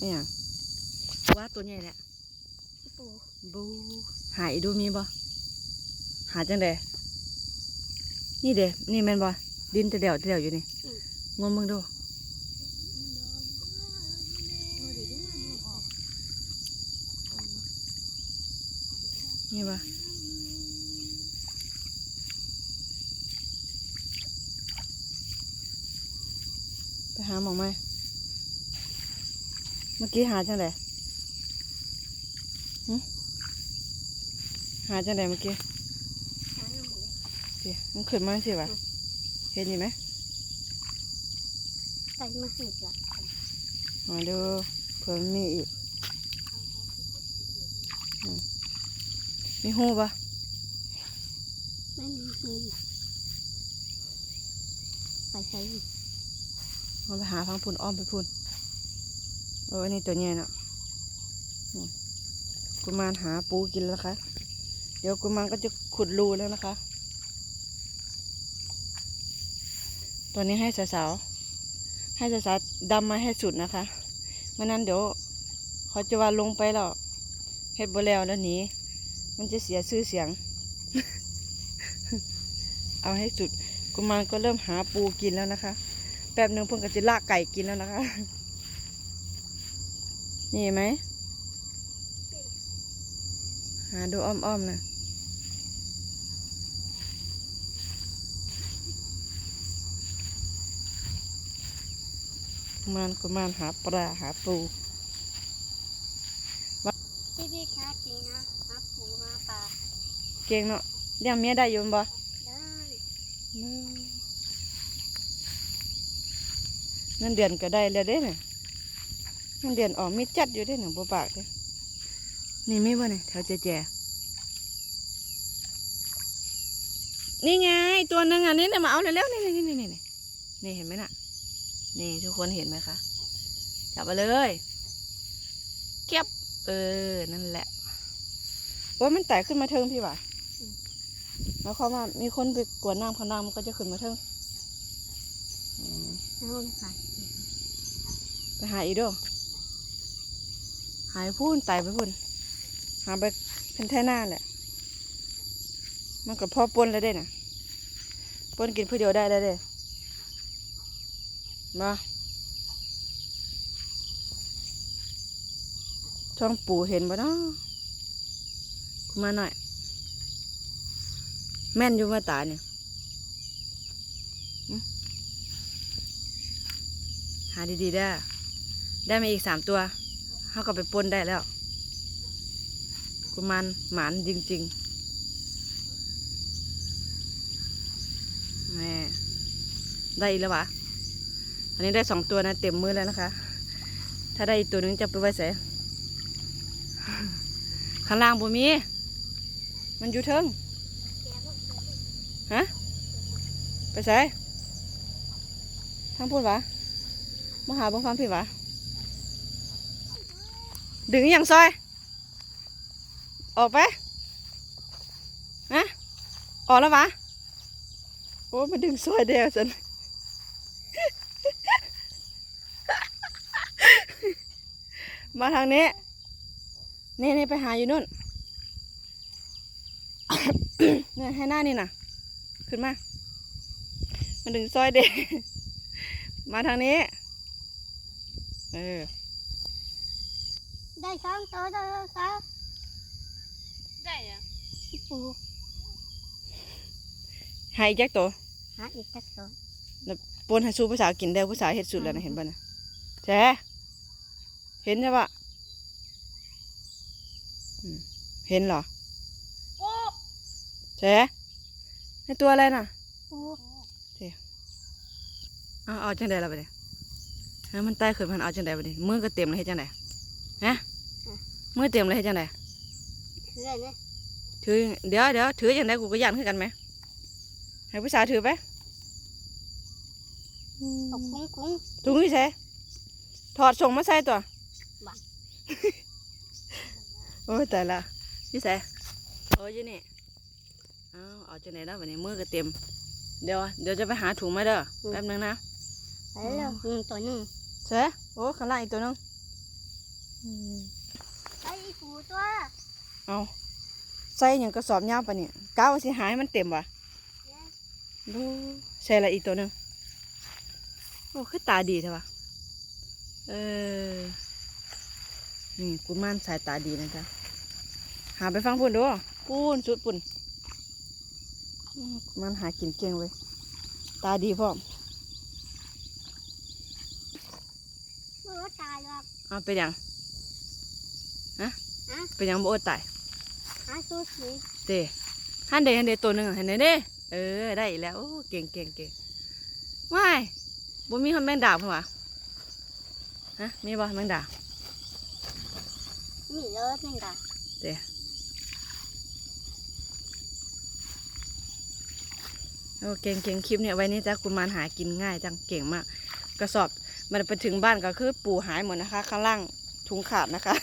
นี่หยังว่าตัวใหญ่แหละปูบูหายดูมีบ่หาจังไดนี่เด้นี่แม่นบ่ดินแต่เดียวแต่เดียวอยู่นี่งมมึงดูนี่บ่ไปหาหมองไหมเมื่อกี้หาจังไดหึหาจังไดเมื่อกี้หาน้ำหมูสิมันขึ้นมาสิวะเห็นนี่ไหมใส่มาให้ละมาดูเผื่อมันมีอีกอืมมีหูปะไม่มีมือไปใส่มันไปหาฟังพุ่นอ้อมไปพุ่น เออนนี้ตัวใหญ่เนาะกุมารหาปูกินแล้วนะคะเดี๋ยวกุมารก็จะขุดรูแล้วนะคะตอนนี้ให้สาวๆให้สาวๆดำมาให้สุดนะคะไม่นั้นเดี๋ยวเขาจะว่าลงไปแล้วเฮ็ดบ่แล้วแล้วหนีมันจะเสียชื่อเสียง เอาให้สุดกุมารก็เริ่มหาปูกินแล้วนะคะ แป๊บหนึ่งเพิ่งก็จะลากไก่กินแล้วนะคะ นี่เห็นไหม หาดูอ้อมๆนะกุมารกุมารหาปลาหาปูพี่พี่คะกินนะหาปูหาปลาเก่งเนาะเลี้ยงเมียได้อยู่บ่ได้เงินเดือนก็ได้แล้วเด้เนี่ย เงินเดือนออกมีจัดอยู่เด้เนี่ยบ่ปากเด้นี่มีบ่เนี่ยแถวเจแจนี่ไงตัวหนึงอะนี่เนี่ยมาเอาเร็วๆนี่นี่นี่นี่นี่นี่เห็นไหมน่ะ นี่ทุกคนเห็นไหมคะ จับมาเลยเก็บเออ นั่นแหละโอ้ยมันไต่ขึ้นมาเทิงพี่ว่ะแล้วเขามว่ามีคนไปกวนน้ำเขาน้ำมันก็จะขึ้นมาเทิงอืมแล้วมันขาดไปหาอีกเด้วย หายพูนไตไปพูนหาไปเป็นแท่หน้าแหละมันก็พอปนแล้วได้น่ะปนกินเพื่อเดียวได้แล้วเด้มาช่องปู่เห็นบ่เนาะกูมาหน่อย แม่นอยู่มาตาเนี่ยหาดีๆได้ ได้มาอีกสามตัว เขาก็ไปปนได้แล้วกูมันหมานจริงๆแม่ได้อีกแล้ววะตอนนี้ได้สองตัวนะ เต็มมือแล้วนะคะ ถ้าได้อีกตัวหนึงจะไปไว้ใส่ข้างล่างบ่มี มันอยู่เทิงฮะ ไปใส่ทางพูดวะมาหาบงฟังพี่วะ ดึงอย่างซอย ออกไปฮะออกแล้ววะโอ้มาดึงซอยเดียวสันมาทางนี้ นี่นี่ไปหาอยู่นู่นเนี่ยให้หน้านี่น่ะขึ้นมา มันดึงซอยเด็กมาทางนี้ เออ ได้สองตัวแล้วครับได้ยังปูให้อีกแจ็คตัวหาอีกสักตัวปนให้สู้ภาษาวกินได้ภาษาวเห็ดสุดแล้วนะเห็นป่ะนะแช่เห็นใช่ปะอืมเห็นเหรอโอ้แช่ให้ตัวอะไรน่ะปูเอาเอาจังใดล่ะไปเลยฮะมันใต้ขึ้นมันเอาจังใดไปเลยมือก็เต็มเลยให้จังใดฮะ มือเต็มเลยให้จังใดคืออะไรนะถือเดี๋ยวเดี๋ยวถือจังใดกูก็ยันขึ้นกันไหมให้ภาษาวถือไปเอาคุ้งคุ้งถุงนี่ใส่ถอดส่งมาใส่ตัวบังโอ้ยแต่ละนี่ใส่โอ้ยอยู่นี่เอาเอาจังไหนแล้ววันนี้มือก็เต็ม เดี๋ยวเดี๋ยวจะไปหาถุงมาเด้อแป๊บนึงนะไปแล้วหนึ่งตัวหนึ่งเซ่โอ้ข้างล่างอีกตัวนึงอืมไอ้ ปูตัวเอาใส่อย่างกระสอบยาวปะเนี่ยก้าวาสิหายมันเต็มวะเนี่ยดูใส่อะไรอีกตัวหนึ่งโอ้คือตาดีใช่ปะเออ นี่กุมารสายตาดีนะจ๊ะหาไปฟังพุ่นดูพุ่นสุดพุ่นอืมกุมารหากินเก่งเว้ยตาดีพร้อมเมื่อตายหรอกเอาไปนหยังฮะฮะ เป็นหยังบ่อดตายหาซูชิเด้ฮันเดฮันเดตัวหนึ่งอะเห็นไหมเด้เออได้อีกแล้วโอ้เก่งเก่งเก่งว้ายบ่มีคนแมงดาบเพิ่นวะฮะมีบ่แมงดาบนี่เลยนี่ค่ะเด้โอ้เก่งเก่งคลิปเนี่ยไว้นี่จ้ะกุมารหากินง่ายจังเก่งมาก กระสอบมันไปถึงบ้านก็คือปูหายหมดนะคะ ข้างล่างถุงขาดนะคะ